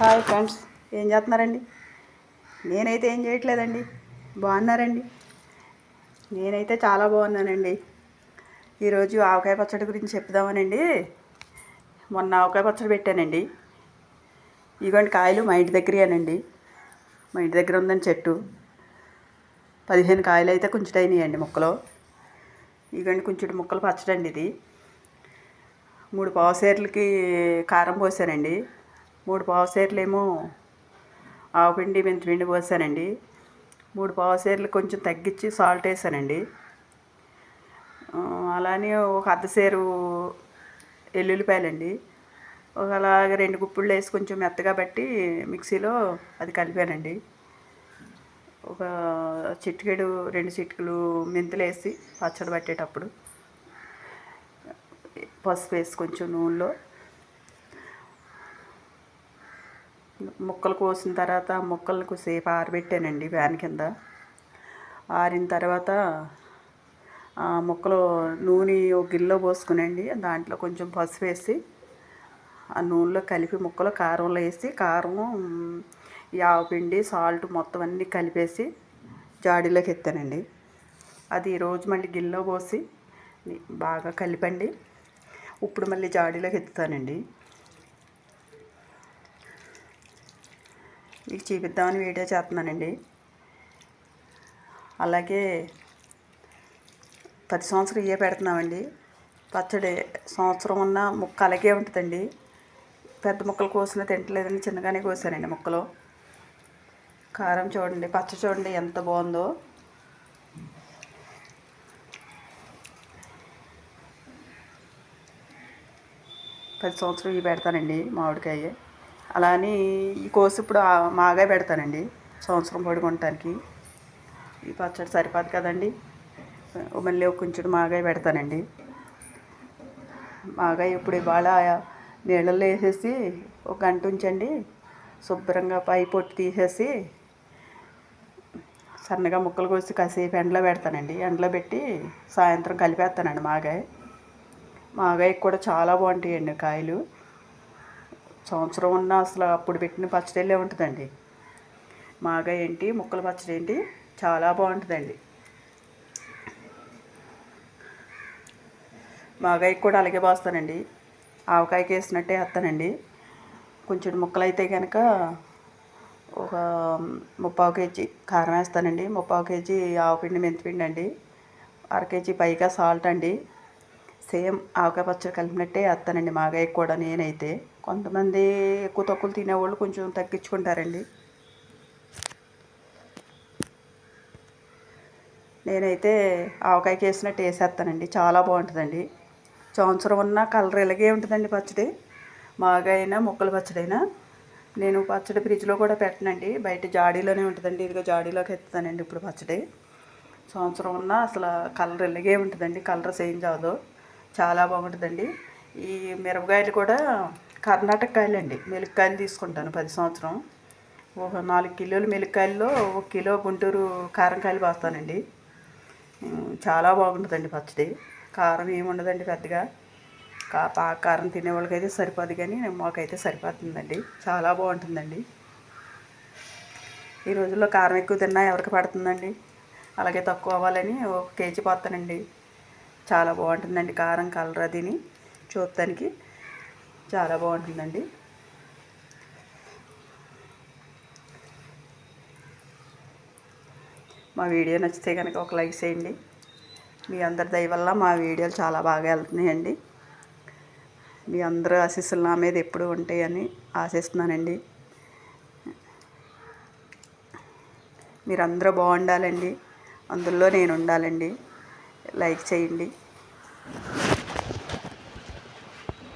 Hi friends ఏం చేస్తున్నారండి? నేనైతే ఏం చేయట్లేదండి బాగున్నారండి? నేనైతే చాలా బాగున్నానండి. ఈరోజు ఆవకాయ పచ్చడి గురించి చెప్దామనండి. మొన్న ఆవకాయ పచ్చడి పెట్టానండి. ఇగోండి కాయలు మా ఇంటి దగ్గరేనండి. మా ఇంటి దగ్గర ఉందని చెట్టు. పదిహేను కాయలు అయితే కొంచెం ముక్కలో. ముక్కలు ఇదిగోండి కొంచెం ముక్కలు పచ్చడండి ఇది. మూడు పావుసేర్లకి కారం పోసానండి. మూడు పావుసేర్లేమో ఆవు పిండి ఆవుపిండి మెంతిపిండి పోసానండి. మూడు పావుసేర్లు కొంచెం తగ్గించి సాల్ట్ వేసానండి. అలానే ఒక అర్ధసేరు ఎల్లుల్లిపాయలండి. ఒక అలాగే రెండు గుప్పిళ్ళు వేసి కొంచెం మెత్తగా పట్టి మిక్సీలో అది కలిపానండి. ఒక చిటికెడు రెండు చిటికలు మెంతులు వేసి పచ్చడి పట్టేటప్పుడు పసుపు వేసి కొంచెం నూనెలో ముక్కలు కోసిన తర్వాత ముక్కలు కొద్దిసేపు ఆరబెట్టానండి ఫ్యాన్ కింద. ఆరిన తర్వాత ఆ ముక్కలు నూనె ఒక గిన్నెలో పోసుకునండి. దాంట్లో కొంచెం పసుపు వేసి ఆ నూనెలో కలిపి ముక్కలు కారంలో వేసి కారం యావపిండి సాల్ట్ మొత్తం అన్నీ కలిపేసి జాడీలోకి ఎత్తానండి. అది ఈరోజు మళ్ళీ గిన్నెలో పోసి బాగా కలిపండి. ఇప్పుడు మళ్ళీ జాడీలోకి ఎత్తుతానండి. మీకు చూపిద్దామని వీడియో చేస్తున్నానండి. అలాగే ప్రతి సంవత్సరం ఇవే పెడుతున్నామండి. పచ్చడి సంవత్సరం ఉన్న ముక్క అలాగే ఉంటుందండి. పెద్ద ముక్కలు కోసిన తింటలేదని చిన్నగానే కోసానండి ముక్కలు. కారం చూడండి పచ్చ చూడండి ఎంత బాగుందో. పది సంవత్సరం ఇవి పెడతానండి మామిడికాయ. అలా అని ఈ కోసి ఇప్పుడు మాగా పెడతానండి. సంవత్సరం పడుకోవటానికి ఈ పచ్చడి సరిపోదు కదండి. మళ్ళీ ఒక కొంచెం మాగాయ పెడతానండి. మాగాయ ఇప్పుడు ఇవాళ నీళ్ళల్లో వేసేసి ఒక గంట ఉంచండి. శుభ్రంగా పై పొట్టు తీసేసి సన్నగా ముక్కలు కోసి కాసేపు ఎండలో పెడతానండి. ఎండలో పెట్టి సాయంత్రం కలిపేస్తానండి మాగాయ. మాగాయ కూడా చాలా బాగుంటాయండి కాయలు. సంవత్సరం ఉన్న అసలు అప్పుడు పెట్టిన పచ్చడిలే ఉంటుందండి? మాగా ఏంటి ముక్కల పచ్చడి ఏంటి చాలా బాగుంటుందండి. మాగాయ కూడా అలాగే పోస్తానండి. ఆవకాయకి వేసినట్టే వేస్తానండి. కొంచెం ముక్కలు అయితే కనుక ఒక ముప్పావు కేజీ కారం వేస్తానండి. ముప్పావు కేజీ ఆవపిండి మెంతిపిండి అండి. అర కేజీ పైగా సాల్ట్ అండి. సేమ్ ఆవకాయ పచ్చడి కలిపినట్టే వేస్తానండి మాగాయకి కూడా నేనైతే. కొంతమంది ఎక్కువ తక్కువలు తినేవాళ్ళు కొంచెం తగ్గించుకుంటారండి. నేనైతే ఆవకాయకి వేసినట్టు వేసేస్తానండి. చాలా బాగుంటుందండి. సంవత్సరం ఉన్న కలర్ ఇలాగే ఉంటుందండి పచ్చడి. మాగాయైనా ముక్కల పచ్చడైనా. నేను పచ్చడి ఫ్రిడ్జ్లో కూడా పెట్టనండి. బయట జాడీలోనే ఉంటుందండి. ఇదిగో జాడీలోకి ఎత్తుతానండి ఇప్పుడు పచ్చడి. సంవత్సరం ఉన్న అసలు కలర్ ఇలాగే ఉంటుందండి. కలర్ చేంజ్ అవ్వదు. చాలా బాగుంటుందండి. ఈ మిరపకాయలు కూడా కర్ణాటక కాయలు అండి తీసుకుంటాను పది సంవత్సరం. ఒక నాలుగు కిలోలు మెలుక్కాయల్లో ఒక కిలో గుంటూరు కారంకాయలు పోస్తానండి. చాలా బాగుంటుందండి పచ్చడి. కారం ఏముండదండి పెద్దగా. కా పా కారం తినే వాళ్ళకైతే సరిపోదు కానీ మాకైతే సరిపోతుందండి. చాలా బాగుంటుందండి. ఈ రోజుల్లో కారం ఎక్కువ తిన్నా ఎవరికి పడుతుందండి? అలాగే తక్కువ అవ్వాలని ఒక కేజీ పోతానండి చాలా బాగుంటుందండి కారం కలర్ అదిని చూడటానికి. చాలా బాగుంటుందండి. మా వీడియో నచ్చితే కనుక ఒక లైక్ చేయండి. మీ అందరి దయ వల్ల మా వీడియోలు చాలా బాగా వెళ్తున్నాయండి. మీ అందరూ ఆశీస్సులు నా మీద ఎప్పుడు ఉంటాయని ఆశిస్తున్నానండి. మీరందరూ బాగుండాలండి. అందులో నేను ఉండాలండి. లైక్ చేయండి.